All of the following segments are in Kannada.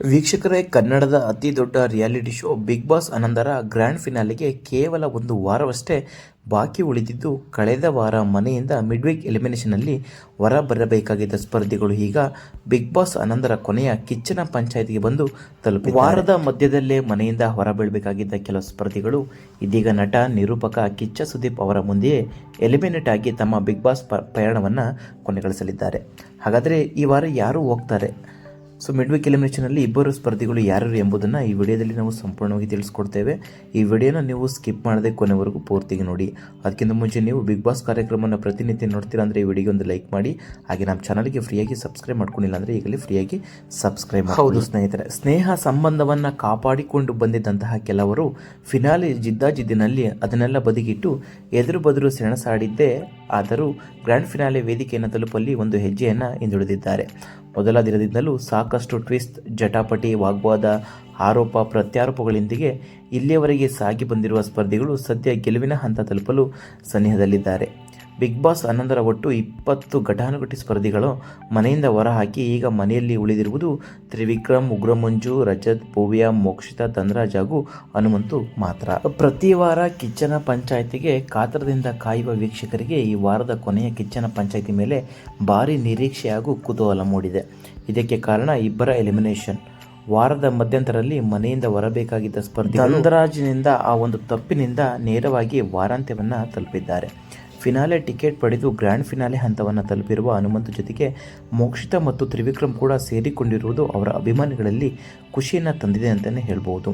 ವೀಕ್ಷಕರೇ, ಕನ್ನಡದ ಅತಿ ದೊಡ್ಡ ರಿಯಾಲಿಟಿ ಶೋ ಬಿಗ್ ಬಾಸ್ ಅನಂತರ ಗ್ರ್ಯಾಂಡ್ ಫಿನಾಲೆಗೆ ಕೇವಲ ಒಂದು ವಾರವಷ್ಟೇ ಬಾಕಿ ಉಳಿದಿದ್ದು, ಕಳೆದ ವಾರ ಮನೆಯಿಂದ ಮಿಡ್ವೀಕ್ ಎಲಿಮಿನೇಷನ್ನಲ್ಲಿ ಹೊರ ಬರಬೇಕಾಗಿದ್ದ ಸ್ಪರ್ಧಿಗಳು ಈಗ ಬಿಗ್ ಬಾಸ್ ಅನಂದರ ಕೊನೆಯ ಕಿಚ್ಚನ ಪಂಚಾಯತ್ಗೆ ಬಂದು ತಲುಪಿ ವಾರದ ಮಧ್ಯದಲ್ಲೇ ಮನೆಯಿಂದ ಹೊರಬೀಳಬೇಕಾಗಿದ್ದ ಕೆಲವು ಸ್ಪರ್ಧಿಗಳು, ಇದೀಗ ನಟ, ನಿರೂಪಕ ಕಿಚ್ಚ ಸುದೀಪ್ ಅವರ ಮುಂದೆಯೇ ಎಲಿಮಿನೇಟ್ ಆಗಿ ತಮ್ಮ ಬಿಗ್ ಬಾಸ್ ಪ, ಪಯಣವನ್ನು ಕೊನೆಗೊಳಿಸಲಿದ್ದಾರೆ. ಹಾಗಾದರೆ ಈ ವಾರ ಯಾರು ಹೋಗ್ತಾರೆ? ಸೊ ಮಿಡ್ ವೀಕ್ ಎಲಿಮಿನೇಷನಲ್ಲಿ ಇಬ್ಬರು ಸ್ಪರ್ಧಿಗಳು ಯಾರ್ಯಾರು ಎಂಬುದನ್ನು ಈ ವಿಡಿಯೋದಲ್ಲಿ ನಾವು ಸಂಪೂರ್ಣವಾಗಿ ತಿಳಿಸ್ಕೊಡ್ತೇವೆ. ಈ ವಿಡಿಯೋನ ನೀವು ಸ್ಕಿಪ್ ಮಾಡದೆ ಕೊನೆವರೆಗೂ ಪೂರ್ತಿಗೆ ನೋಡಿ. ಅದಕ್ಕಿಂತ ಮುಂಚೆ ನೀವು ಬಿಗ್ ಬಾಸ್ ಕಾರ್ಯಕ್ರಮವನ್ನು ಪ್ರತಿನಿತ್ಯ ನೋಡ್ತೀರಾ ಅಂದರೆ ಈ ವಿಡಿಯೋ ಒಂದು ಲೈಕ್ ಮಾಡಿ. ಹಾಗೆ ನಮ್ಮ ಚಾನಲ್ಗೆ ಫ್ರೀಯಾಗಿ ಸಬ್ಸ್ಕ್ರೈಬ್ ಮಾಡ್ಕೊಂಡಿಲ್ಲ ಅಂದರೆ ಈಗಲೇ ಫ್ರೀಯಾಗಿ ಸಬ್ಸ್ಕ್ರೈಬ್ ಹೌದು. ಸ್ನೇಹಿತರೆ ಸ್ನೇಹ ಸಂಬಂಧವನ್ನು ಕಾಪಾಡಿಕೊಂಡು ಬಂದಿದ್ದಂತಹ ಕೆಲವರು ಫಿನಾಲೆ ಜಿದ್ದಾಜಿದ್ದಿನಲ್ಲಿ ಅದನ್ನೆಲ್ಲ ಬದಿಗಿಟ್ಟು ಎದುರು ಬದುರು ಸೆಣಸಾಡಿದ್ದೇ ಆದರೂ ಗ್ರ್ಯಾಂಡ್ ಫಿನಾಲೆ ವೇದಿಕೆಯನ್ನು ತಲುಪಲ್ಲಿ ಒಂದು ಹೆಜ್ಜೆಯನ್ನು ಹಿಂದುಳಿದಿದ್ದಾರೆ. ಮೊದಲ ದಿನದಿಂದಲೂ ಸಾಕಷ್ಟು ಟ್ವಿಸ್ಟ್, ಜಟಾಪಟಿ, ವಾಗ್ವಾದ, ಆರೋಪ ಪ್ರತ್ಯಾರೋಪಗಳೊಂದಿಗೆ ಇಲ್ಲಿಯವರೆಗೆ ಸಾಗಿ ಬಂದಿರುವ ಸ್ಪರ್ಧಿಗಳು ಸದ್ಯ ಗೆಲುವಿನ ಹಂತ ತಲುಪಲು ಸನಿಹದಲ್ಲಿದ್ದಾರೆ ಬಿಗ್ ಬಾಸ್ ಹನ್ನೊಂದರ ಒಟ್ಟು ಇಪ್ಪತ್ತು ಘಟಾನುಘಟಿ ಸ್ಪರ್ಧಿಗಳು ಮನೆಯಿಂದ ಹೊರಹಾಕಿ ಈಗ ಮನೆಯಲ್ಲಿ ಉಳಿದಿರುವುದು ತ್ರಿವಿಕ್ರಮ್ ಉಗ್ರಮಂಜು ರಜತ್ ಪೋವಿಯಾ ಮೋಕ್ಷಿತ ಧನರಾಜ್ ಹಾಗೂ ಹನುಮಂತು ಮಾತ್ರ. ಪ್ರತಿ ವಾರ ಕಿಚ್ಚನ ಪಂಚಾಯಿತಿಗೆ ಕಾತರದಿಂದ ಕಾಯುವ ವೀಕ್ಷಕರಿಗೆ ಈ ವಾರದ ಕೊನೆಯ ಕಿಚ್ಚನ ಪಂಚಾಯಿತಿ ಮೇಲೆ ಭಾರಿ ನಿರೀಕ್ಷೆ ಹಾಗೂ ಕುತೂಹಲ ಮೂಡಿದೆ. ಇದಕ್ಕೆ ಕಾರಣ ಇಬ್ಬರ ಎಲಿಮಿನೇಷನ್. ವಾರದ ಮಧ್ಯಂತರದಲ್ಲಿ ಮನೆಯಿಂದ ಹೊರಬೇಕಾಗಿದ್ದ ಸ್ಪರ್ಧಿ ಧನರಾಜ್ನಿಂದ ಆ ಒಂದು ತಪ್ಪಿನಿಂದ ನೇರವಾಗಿ ವಾರಾಂತ್ಯವನ್ನು ತಲುಪಿದ್ದಾರೆ. ಫಿನಾಲೆ ಟಿಕೆಟ್ ಪಡೆದು ಗ್ರ್ಯಾಂಡ್ ಫಿನಾಲೆ ಹಂತವನ್ನು ತಲುಪಿರುವ ಹನುಮಂತು ಜೊತೆಗೆ ಮೋಕ್ಷಿತ ಮತ್ತು ತ್ರಿವಿಕ್ರಮ್ ಕೂಡ ಸೇರಿಕೊಂಡಿರುವುದು ಅವರ ಅಭಿಮಾನಿಗಳಲ್ಲಿ ಖುಷಿಯನ್ನು ತಂದಿದೆ ಅಂತಲೇ ಹೇಳ್ಬೋದು.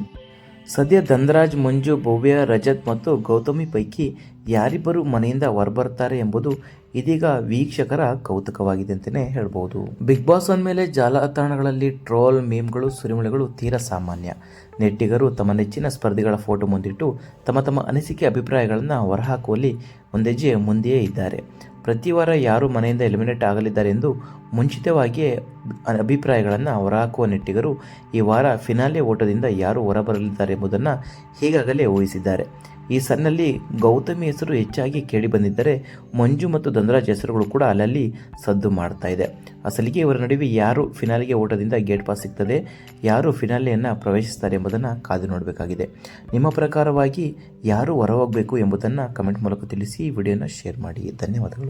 ಸದ್ಯ ಧನರಾಜ್, ಮಂಜು, ಭವ್ಯ, ರಜತ್ ಮತ್ತು ಗೌತಮಿ ಪೈಕಿ ಯಾರಿಬ್ಬರು ಮನೆಯಿಂದ ಹೊರಬರ್ತಾರೆ ಎಂಬುದು ಇದೀಗ ವೀಕ್ಷಕರ ಕೌತುಕವಾಗಿದೆ ಅಂತಲೇ ಹೇಳ್ಬೋದು. ಬಿಗ್ ಬಾಸ್ ಅಂದಮೇಲೆ ಜಾಲತಾಣಗಳಲ್ಲಿ ಟ್ರೋಲ್, ಮೀಮ್ಗಳು, ಸುರಿಮಳೆಗಳು ತೀರಾ ಸಾಮಾನ್ಯ. ನೆಟ್ಟಿಗರು ತಮ್ಮ ನೆಚ್ಚಿನ ಸ್ಪರ್ಧಿಗಳ ಫೋಟೋ ಮುಂದಿಟ್ಟು ತಮ್ಮ ತಮ್ಮ ಅನಿಸಿಕೆ ಅಭಿಪ್ರಾಯಗಳನ್ನು ಹೊರಹಾಕುವಲ್ಲಿ ಒಂದೆಜ್ಜೆ ಮುಂದೆಯೇ ಇದ್ದಾರೆ. ಪ್ರತಿ ವಾರ ಯಾರು ಮನೆಯಿಂದ ಎಲಿಮಿನೇಟ್ ಆಗಲಿದ್ದಾರೆ ಎಂದು ಮುಂಚಿತವಾಗಿಯೇ ಅಭಿಪ್ರಾಯಗಳನ್ನು ಹೊರಹಾಕುವ ನೆಟ್ಟಿಗರು ಈ ವಾರ ಫಿನಾಲೆ ಓಟದಿಂದ ಯಾರು ಹೊರಬರಲಿದ್ದಾರೆ ಎಂಬುದನ್ನು ಈಗಾಗಲೇ ಊಹಿಸಿದ್ದಾರೆ. ಈ ಸನ್ನಲ್ಲಿ ಗೌತಮಿ ಹೆಸರು ಹೆಚ್ಚಾಗಿ ಕೇಳಿಬಂದಿದ್ದರೆ ಮಂಜು ಮತ್ತು ಧನರಾಜ್ ಹೆಸರುಗಳು ಕೂಡ ಅಲ್ಲಲ್ಲಿ ಸದ್ದು ಮಾಡ್ತಾ ಇದೆ. ಅಸಲಿಗೆ ಇವರ ನಡುವೆ ಯಾರು ಫಿನಾಲಿಗೆ ಓಟದಿಂದ ಗೇಟ್ ಪಾಸ್ ಸಿಗ್ತದೆ, ಯಾರು ಫಿನಾಲೆಯನ್ನು ಪ್ರವೇಶಿಸ್ತಾರೆ ಎಂಬುದನ್ನು ಕಾದು ನೋಡಬೇಕಾಗಿದೆ. ನಿಮ್ಮ ಪ್ರಕಾರವಾಗಿ ಯಾರು ಹೊರಹೋಗಬೇಕು ಎಂಬುದನ್ನು ಕಮೆಂಟ್ ಮೂಲಕ ತಿಳಿಸಿ, ವಿಡಿಯೋನ ಶೇರ್ ಮಾಡಿ. ಧನ್ಯವಾದಗಳು.